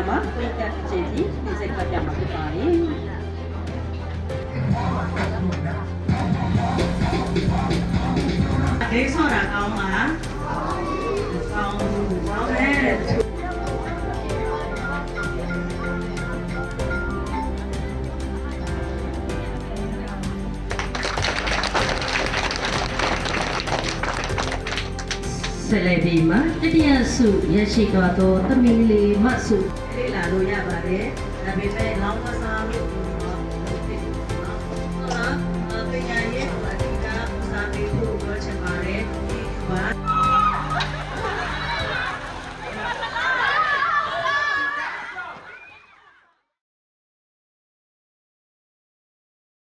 Yama, Koita Jelly, les éclats Yama préparés. Dès son rang, on a ဆယ်လက်ဒီမှာတတိယစုရရှိသွားသောသမီးလေးမဆုလေ့လာလို့ရပါတယ်။ဒါပေမဲ့လောင်းကစားလို့လုပ်ဖြစ်နော်။ဟုတ်လား။ပညာရေးအဓိကစားပေးဖို့ပြောချင်ပါတယ်။ဒီက